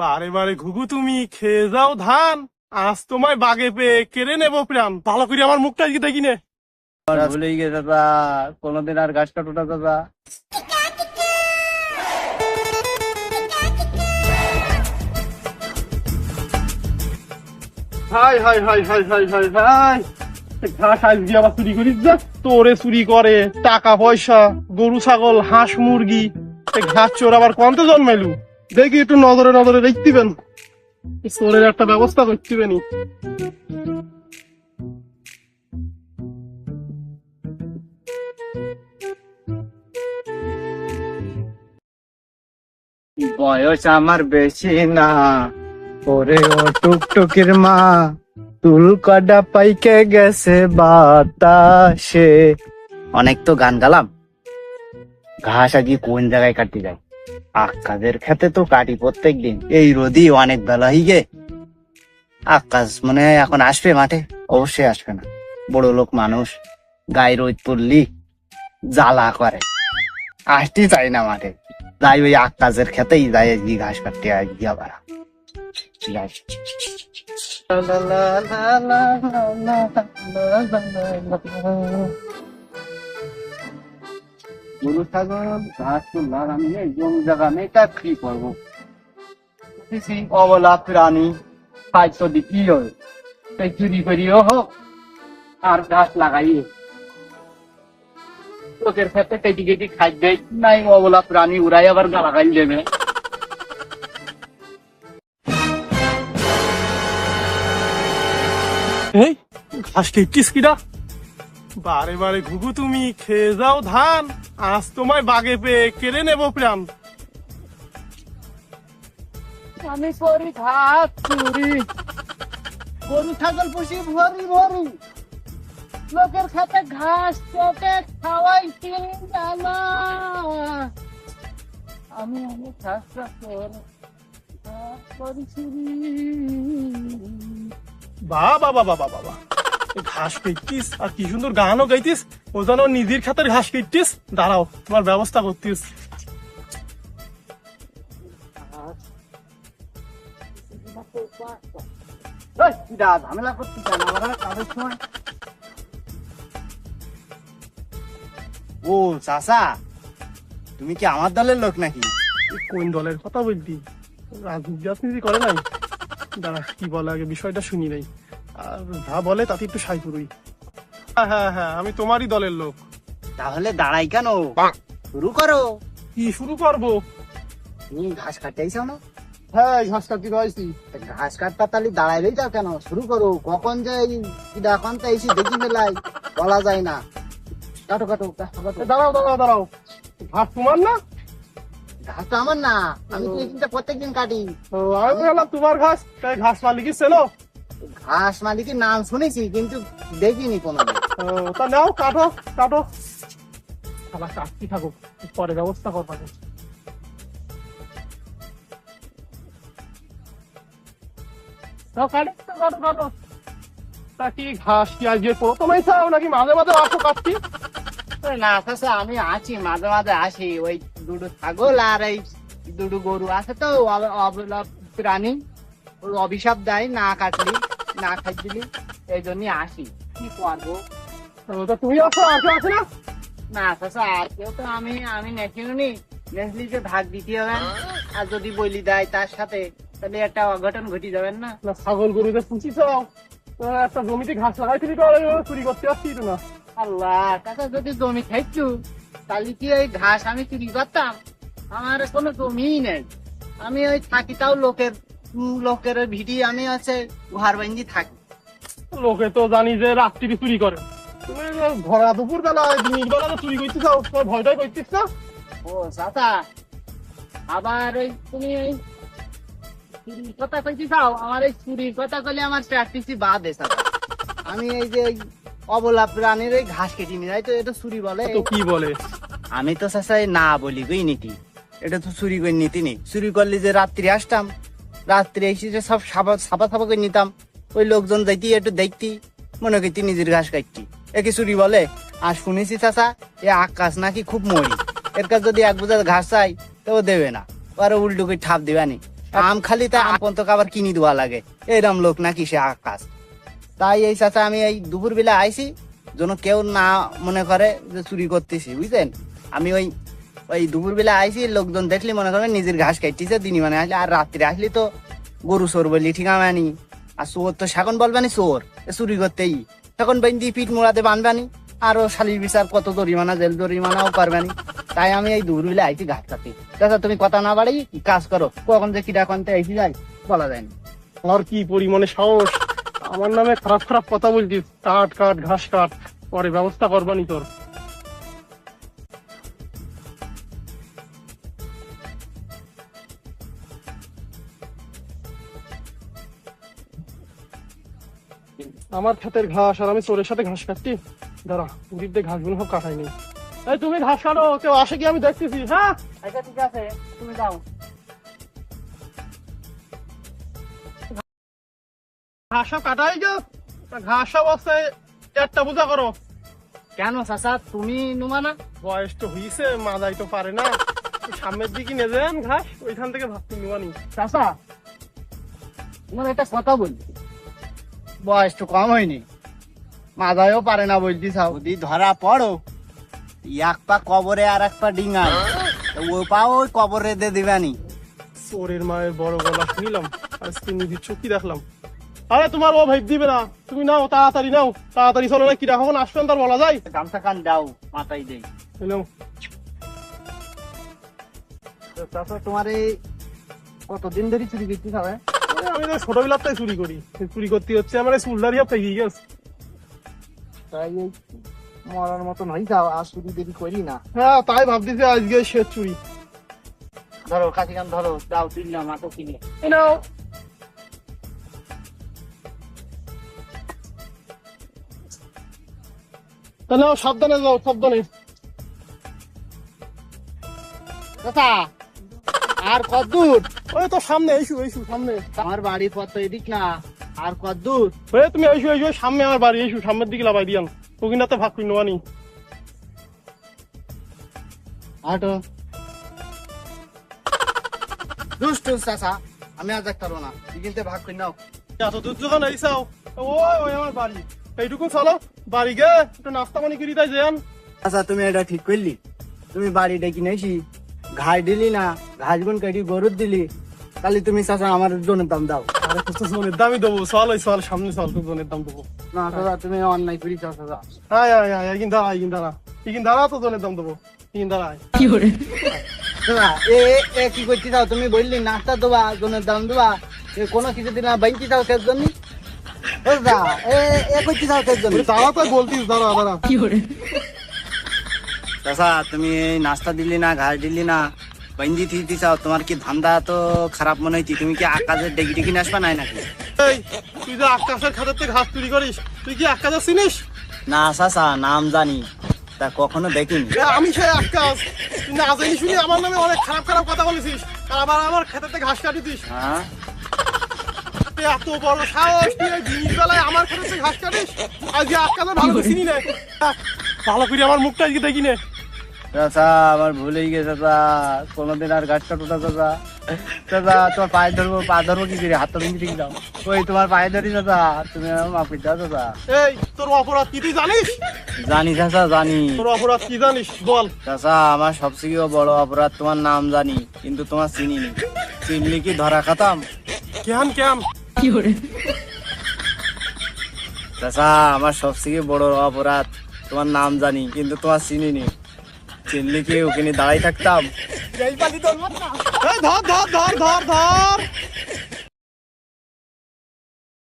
বারে বারে ঘুঘু তুমি খেয়ে যাও ধান। আজ তোমায় বাগে পেয়ে কেড়ে নেব প্রাণ। ভালো করে আমার মুখটা কি দেখি নে। ভুলেই গেছে দাদা কোনোদিন আর গাছ কাটোটা দাদা। হাই হাই হাই হাই হাই হাই হাই। ঘাস আজকে আবার চুরি করিস যা। তোরে চুরি করে টাকা পয়সা গরু ছাগল হাঁস মুরগি। ঘাস চোর আবার কত জন্মাইলু? দেখি একটু নজরে নজরে দেখতিবেন। চোরের একটা ব্যবস্থা করতিবেনি বয়স আমার বেশি না। ওরে ও টুকটুকির মা চুল কাটা পাইকে গেছে বাতাসে। অনেক তো গান গালাম। ঘাস আজকে কোন জায়গায় কাটি যায়? আকাশের খেতে তো কাটি প্রত্যেক দিন এই রোদি অনেক বেলা গে। আকাশ মনে হয় এখন আসবে মাঠে। অবশ্যই আসবে না। বড় লোক মানুষ, গায়ে রোদ পড়লি জ্বালা করে। আসতে চাই না মাঠে। যাই ওই আকাশের খেতেই যাই ঘাস কাটতে আজকে আবার ছাগল তো লাগানি নেই জমি জায়গা নেই তা কি করব? কিছু অবলা প্রাণী খাদ্য দিতে হয় তাই চুরি করিও হোক আর ঘাস লাগাই লোকের ক্ষেত্রে কেটি কেটি খাদ্য নাই অবলা প্রাণী উড়াই আবার গালাগাল দেবে। এই ঘাস খেয়েছিস বারে বারে ঘুঘু তুমি খেয়ে যাও ধান। আজ তোমায় বাগে পেয়ে কেড়ে নেব প্রাণ। আমি করি চুরি। গরু ছাগল পুষি ভরি ভরি। লোকের খেতে ঘাস কেটে খাওয়াই জানা আমি ঘাস করে ঘাস করি চুরি। বা বাবা বাবা বাবা ঘাস কেটতিস আর কি সুন্দর গানও গাইতিস। ও যেন নিজের খাতের ঘাস কেটতিস দাঁড়াও তোমার ব্যবস্থা করতিস। ঝামেলা কাজের সময়। ও চাচা তুমি কি আমার দলের লোক নাকি? কোন দলের কথা বলতি রাজনীতি রাজনীতি করে নাই? দাঁড়া কি বলে আগে বিষয়টা শুনি নাই। আর যা বলে তাতে একটু সাই পুরুই হ্যাঁ হ্যাঁ হ্যাঁ আমি তোমারই দলের লোক। তাহলে দাঁড়াই কেন? শুরু করো। কি শুরু করব? তুমি ঘাস কাটতে আইসাও না? হ্যাঁ ঘাস কাটতে ঘাস কাটতে তাহলে দাঁড়াইলেই যাও কেন? শুরু করো। কখন যে এই এখন তো এসে দেখি ফেলাই। বলা যায় না। কাটো কাটো। দাঁড়াও দাঁড়াও দাঁড়াও। ঘাস তোমার না? ঘাস তো আমার না। আমি তো প্রত্যেকদিন কাটি। ও, আমি তোমার ঘাস তাই ঘাস মালিকই ছিল। ঘাস মালিকের নাম শুনেছি কিন্তু দেখিনি ও, তা নাও কাটো কাটো। আবার কাটতে থাকো পরে ব্যবস্থা করবা তাও কাটো কাটো কাটো। তা কি ঘাস কি আজকে প্রথমেই চাও নাকি মাঝে মাঝে আসো না আমি আছি মাঝে মাঝে আসি। ওই দুটো ছাগল আর এই দুটো গরু আছে তো প্রাণী। অভিশাপ দেয় না কাটলি না খাইছিলি এই জন্যই আসি। কি করব? ও, তুমি আসো আসো আসো না। না চাচা আর কেউ তো আমি আমি নেখিনি নেসলি যে ভাগ দিতে হবে আর যদি বলি দেয় তার সাথে তাহলে একটা অঘটন ঘটি যাবেন না? না ছাগল চাও তো একটা জমিতে ঘাস লাগাইছিলি তো আর চুরি করতে তো না। আল্লাহ কাকা যদি জমি খাইছু তাহলে কি ওই ঘাস আমি চুরি করতাম? আমার কোনো জমিই নেই। আমি ওই থাকি তাও লোকের লোকের ভিডি আমি ঘর বাঞ্জি থাকি। লোকে তো জানি যে রাত্রি চুরি করে। তুমি দুপুর বেলা দিনের বেলা তো চুরি করতে চাও তোমার ভয়টাই না? ও চাচা আবার ওই তুমি এই চুরির কথা কইতে চাও আমার এই চুরির কথা কইলে আমার প্র্যাকটিসই বাদ এসা আমি এই যে এই অবলা প্রাণীর ওই ঘাস কেটে নিয়ে যাই তো এটা চুরি বলে। তো কি বলে? আমি তো চাচাই না বলি গই নীতি। এটা তো চুরি করে নীতি নেই। চুরি করলে যে রাত্রি আসতাম রাত্রি এসে সব সাপা সাপা সাপা করে নিতাম, ওই লোকজন যাইতি একটু দেখতি, মনে করতি নিজের ঘাস কাটতি। একে চুরি বলে, আর শুনেছি চাচা, এ আকাশ নাকি খুব মরি। এর কাছে যদি এক বোঝা ঘাস চাই তো দেবে না। আরও উল্টো করে ঠাপ দেবে নি আম খালিতে আম পর্যন্ত আবার কিনি দেওয়া লাগে। এরম লোক নাকি সে আকাশ। তাই এই চাচা, আমি এই দুপুর বেলা আইছি। যেন কেউ না মনে করে যে চুরি করতেছি বুঝলেন আমি ওই ওই দুপুর বেলা আইছি, লোকজন দেখলি মনে করে নিজের ঘাস কাটতেছে, দিনই মানে আসলে, আর রাত্রে আসলি তো গরু চোর বললি, ঠিক আনি আর চোর তো শাকন বলবানি চোর চুরি করতেই। তখন বেন্দি পিঠ মোড়াতে বানবানি আরও শালির বিচার কত জরিমানা, জেল জরিমানাও পারবানি তাই আমি এই দুপুর বেলা আইছি ঘাস কাটতে। চাচা, তুমি কথা না বাড়াই কাজ করো, কখন যে কিটা কনতে আইসি যাই, বলা যায় না। আর কি পরিমাণে সাহস? আমার নামে খারাপ খারাপ কথা বলছিস কাট কাট, ঘাস কাট, পরে ব্যবস্থা করবানি তোর। আমার ক্ষেতের ঘাস আর আমি চোরের সাথে ঘাস কাটছি। দাঁড়া উদির দিয়ে ঘাসগুলো সব কাটাই নেই এই তুমি ঘাস কাটো কেউ আসে কি আমি দেখতেছি হ্যাঁ? আচ্ছা ঠিক আছে তুমি যাও। ঘাস সব কাটাই গো ঘাস সব অবস্থায় একটা পূজা করো। কেন চাচা তুমি নুমা না? বয়স তো হইছে মাদাই তো পারে না। সামনের দিকে নিয়ে যান ঘাস ওইখান থেকে ভাবতে নিবানি চাচা তোমার একটা কথা বলি। বয়স তো কম হয়নি। মাদায়ও পারে না বলছি যদি ধরা পড়ো এক পা কবরে আর এক পা ডিঙায়। ও পা ওই কবরে দিয়ে দিবানি। চোরের মায়ের বড় গলা শুনিলাম আজকে নিধির চোখই দেখলাম। আরে তোমার ও ভাইব দিবে না। তুমি নাও তাড়াতাড়ি নাও। তাড়াতাড়ি চলো না কিরা কখন আসবেন তার বলা যায়। গামছা কান দাও মাথায় দেই নাও। তো চাচা তোমার এই কতদিন ধরে চুরি করতে হবে আমি তো চুরি করি। চুরি করতে হচ্ছে আমার এই চুলদারি গেছে তাই মরার আর চুরি দেরি করি না। হ্যাঁ তাই ভাবতেছি আজকে শেষ চুরি। ধরো ধরো দাও দিলাম মাথা কিনে। নাও। তাহলে সাবধানে যাও সাবধানে। চাচা আর কদ্দূর ওই তো সামনে এসু এসু সামনে। আমার বাড়ির পথ এদিক না? আর কদ্দূর ওই তুমি এসু এসু সামনে আমার বাড়ি এসু সামনের দিকে লাগাই দিয়ান। ওখানে ভাগ করি নেওয়ানি আটো। দুষ্ট চাচা আমি আজ একটা না। কিনতে ভাগ করে নাও। এত দূর যখন আইসাও? ওই ওই আমার বাড়ি। এইটুকু চলো বাড়ি গে একটু নাস্তা পানি করি তাই যান আচ্ছা তুমি এটা ঠিক করলি। তুমি বাড়ি ডেকে নিয়েছি। ঘাস দিলি না ঘাস গুন কেটে গরুর দিলি তাহলে তুমি চাচা আমার জনের দাম দাও। আরে তো জনের দামই দেবো। চল ওই চল সামনে চল তো জনের দাম দেবো। না চাচা তুমি অন্যায় করি চাচা আয় আয় আয় এগিন দাঁড়া এগিন দাঁড়া। এগিন দাঁড়া তো জনের দাম দেবো। এগিন দাঁড়া আয়। চাচা, এ এ- কি করতে চাও তুমি বললি নাস্তা দেবা জনের দাম দেবা এ কোনো কিছু দিন বাইকি চাও কে জন্য? এ যা, এ এ করতে চাও কে জন্য? দাঁড়া তো বলতিস? দাঁড়া দাঁড়া। চাচা তুমি নাস্তা দিলি না ঘাস দিলি না বন্দি দিতে চাও তোমার কি ধান্দা তো খারাপ মনে হইতি তুমি কি আকাশের ডেকি ডেকি আসবা নাই নাকি? তুই তো আকাশের খাতার থেকে ঘাস চুরি করিস তুই কি আকাশ চিনিস? না চাচা নাম জানি তা কখনো দেখিনি। আমি সেই আকাশ। তুই না জানি শুনি আমার নামে অনেক খারাপ খারাপ কথা বলেছিস আর আবার আমার খেতে থেকে ঘাস কাটি দিস। হ্যাঁ? এত বড় সাহস তুই জিনিস বেলায় আমার খেতে থেকে ঘাস কাটিস? আজকে আকাশে ভালো চিনি না ভালো করে আমার মুখটা আজকে দেখি নে। চাচা আমার ভুল হয়ে গেছে চাচা কোনোদিন আর গাছ কাটো না চাচা চাচা তোমার পায়ে ধরবো পা ধরবো কি করে? হাতটা ভেঙে ঠিক দাও ওই তোমার পায়ে ধরি চাচা তুমি আমার মাফ করে দাও চাচা এই তোর অপরাধ কি তুই জানিস? জানি চাচা জানি। তোর অপরাধ কি জানিস? বল। চাচা আমার সবথেকে বড় অপরাধ তোমার নাম জানি কিন্তু তোমার চিনি নি চিনলি কি ধরা খাতাম? কেন কেন? চাচা আমার সবথেকে বড় অপরাধ তোমার নাম জানি কিন্তু তোমার চিনি নি চিনলি কি ওখানে দাঁড়াই থাকতাম? ধর ধর ধর ধর ধর।